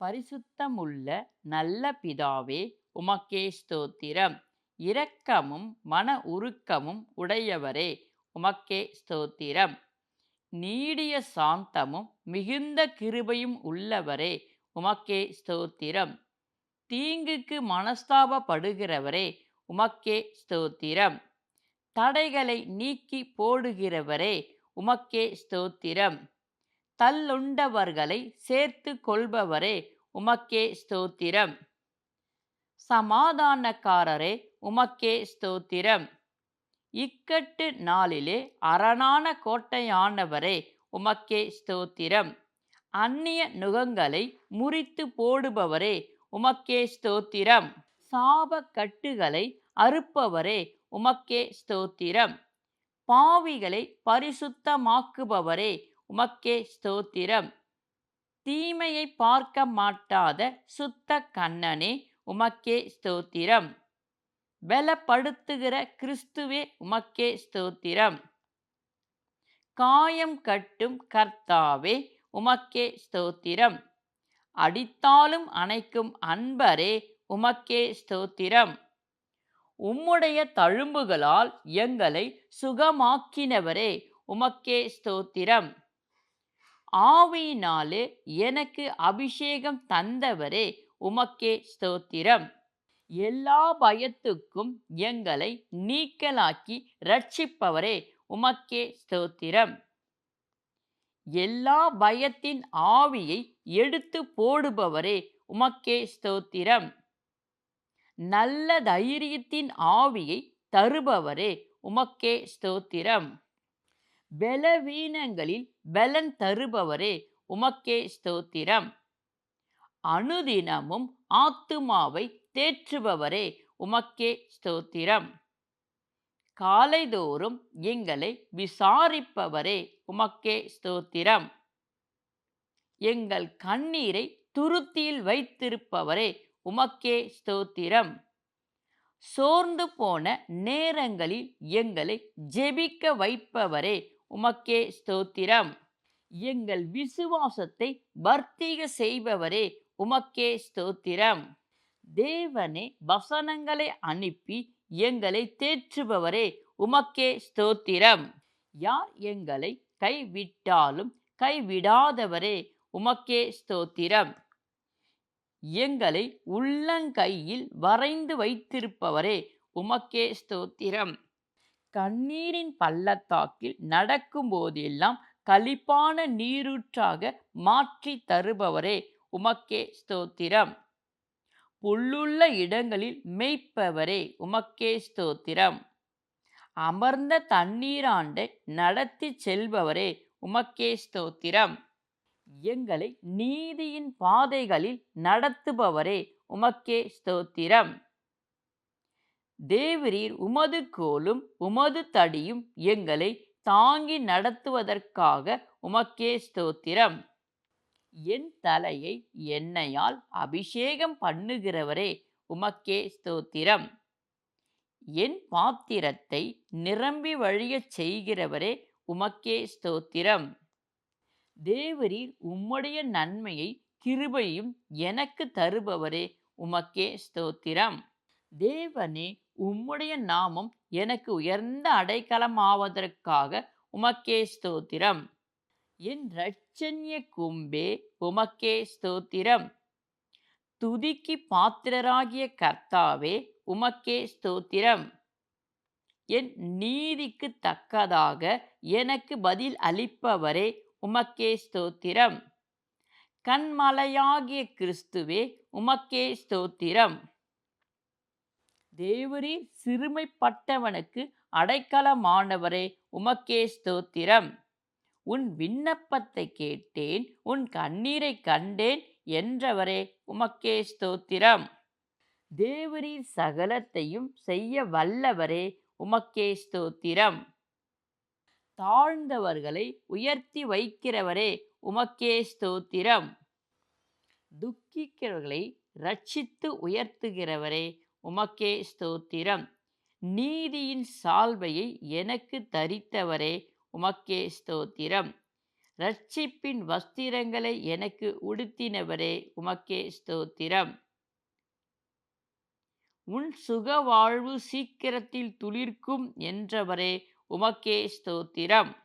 பரிசுத்தமுள்ள நல்ல பிதாவே உமக்கே ஸ்தோத்திரம். இரக்கமும் மன உருக்கமும் உடையவரே உமக்கே ஸ்தோத்திரம். நீடிய சாந்தமும் மிகுந்த கிருபையும் உள்ளவரே உமக்கே ஸ்தோத்திரம். தீங்குக்கு மனஸ்தாபப்படுகிறவரே உமக்கே ஸ்தோத்திரம். தடைகளை நீக்கி போடுகிறவரே உமக்கே ஸ்தோத்திரம். தள்ளுண்டவர்களை சேர்த்து கொள்பவரே உமக்கே ஸ்தோத்திரம். சமாதானக்காரரே உமக்கே ஸ்தோத்திரம். இக்கட்டு நாளிலே அரணான கோட்டையானவரே உமக்கே ஸ்தோத்திரம். அந்நிய நுகங்களை முறித்து போடுபவரே உமக்கே ஸ்தோத்திரம். சாப கட்டுகளை அறுப்பவரே உமக்கே ஸ்தோத்திரம். பாவிகளை பரிசுத்தமாக்குபவரே உமக்கே ஸ்தோத்திரம். தீமையை பார்க்க மாட்டாத சுத்த கண்ணனே உமக்கே ஸ்தோத்திரம். பலப்படுத்துகிற கிறிஸ்துவே உமக்கே ஸ்தோத்திரம். காயம் கட்டும் கர்த்தாவே உமக்கே ஸ்தோத்திரம். அடித்தாலும் அணைக்கும் அன்பரே உமக்கே ஸ்தோத்திரம். உம்முடைய தழும்புகளால் எங்களை சுகமாக்கினவரே உமக்கே ஸ்தோத்திரம். ஆவியினாலே எனக்கு அபிஷேகம் தந்தவரே உமக்கே ஸ்தோத்திரம். எல்லா பயத்துக்கும் எங்களை நீக்கலாக்கி ரட்சிப்பவரே உமக்கே ஸ்தோத்திரம். எல்லா பயத்தின் ஆவியை எடுத்து போடுபவரே உமக்கே ஸ்தோத்திரம். நல்ல தைரியத்தின் ஆவியை தருபவரே உமக்கே ஸ்தோத்திரம். பலவீனங்களில் பலன் தருபவரே உமக்கே ஸ்தோத்திரம். அனுதினமும் ஆத்துமாவை தேற்றுபவரே உமக்கே ஸ்தோத்திரம். காலைதோறும் எங்களை விசாரிப்பவரே உமக்கே ஸ்தோத்திரம். எங்கள் கண்ணீரை துருத்தியில் வைத்திருப்பவரே உமக்கே ஸ்தோத்திரம். சோர்ந்து போன நேரங்களில் எங்களை ஜெபிக்க வைப்பவரே உமக்கே ஸ்தோத்திரம். எங்கள் விசுவாசத்தை வர்த்திக செய்பவரே உமக்கே ஸ்தோத்திரம். தேவனே வசனங்களை அனுப்பி எங்களை தேற்றுபவரே உமக்கே ஸ்தோத்திரம். யார் எங்களை கைவிட்டாலும் கைவிடாதவரே உமக்கே ஸ்தோத்திரம். எங்களை உள்ளங்கையில் வரைந்து வைத்திருப்பவரே உமக்கே ஸ்தோத்திரம். கண்ணீரின் பள்ளத்தாக்கில் நடக்கும் போதெல்லாம் களிப்பான நீரூற்றாக மாற்றி தருபவரே. உமக்கே ஸ்தோத்திரம். புல்லுள்ள இடங்களில் மேய்ப்பவரே உமக்கே ஸ்தோத்திரம். அமர்ந்த தண்ணீராண்டை நடத்தி செல்பவரே உமக்கே ஸ்தோத்திரம். எங்களை நீதியின் பாதைகளில் நடத்துபவரே உமக்கே ஸ்தோத்திரம். தேவரீர் உமது கோலும் உமது தடியும் எங்களை தாங்கி நடத்துவதற்காக உமக்கே ஸ்தோத்திரம். என் தலையை எண்ணெயால் அபிஷேகம் பண்ணுகிறவரே உமக்கே ஸ்தோத்திரம். என் பாத்திரத்தை நிரம்பி வழியச் செய்கிறவரே உமக்கே ஸ்தோத்திரம். தேவரீர் உம்முடைய நன்மையை கிருபையும் எனக்கு தருபவரே உமக்கே ஸ்தோத்திரம். தேவனே உம்முடைய நாமம் எனக்கு உயர்ந்த அடைக்கலமாவதற்காக உமக்கே ஸ்தோத்திரம். என் ரட்சன்ய கும்பே உமக்கே ஸ்தோத்திரம். துதிக்கு பாத்திரராகிய கர்த்தாவே உமக்கே ஸ்தோத்திரம். என் நீதிக்கு தக்கதாக எனக்கு பதில் அளிப்பவரே உமக்கே ஸ்தோத்திரம். கண்மலையாகிய கிறிஸ்துவே உமக்கே ஸ்தோத்திரம். தேவரீர் சிறுமைப்பட்டவனுக்கு அடைக்கலமானவரே உமக்கே ஸ்தோத்திரம். உன் விண்ணப்பத்தை கேட்டேன் உன் கண்ணீரை கண்டேன் என்றவரே உமக்கே ஸ்தோத்திரம். தேவரீர் சகலத்தையும் செய்ய வல்லவரே உமக்கே ஸ்தோத்திரம். தாழ்ந்தவர்களை உயர்த்தி வைக்கிறவரே உமக்கே ஸ்தோத்திரம். துக்கிக்கிறவர்களை ரட்சித்து உயர்த்துகிறவரே உமக்கே ஸ்தோத்திரம். நீதியின் சால்வையை எனக்கு தரித்தவரே உமக்கே ஸ்தோத்திரம். ரட்சிப்பின் வஸ்திரங்களை எனக்கு உடுத்தினவரே உமக்கே ஸ்தோத்திரம். உன் சுக வாழ்வு சீக்கிரத்தில் துளிர்க்கும் என்றவரே உமக்கே ஸ்தோத்திரம்.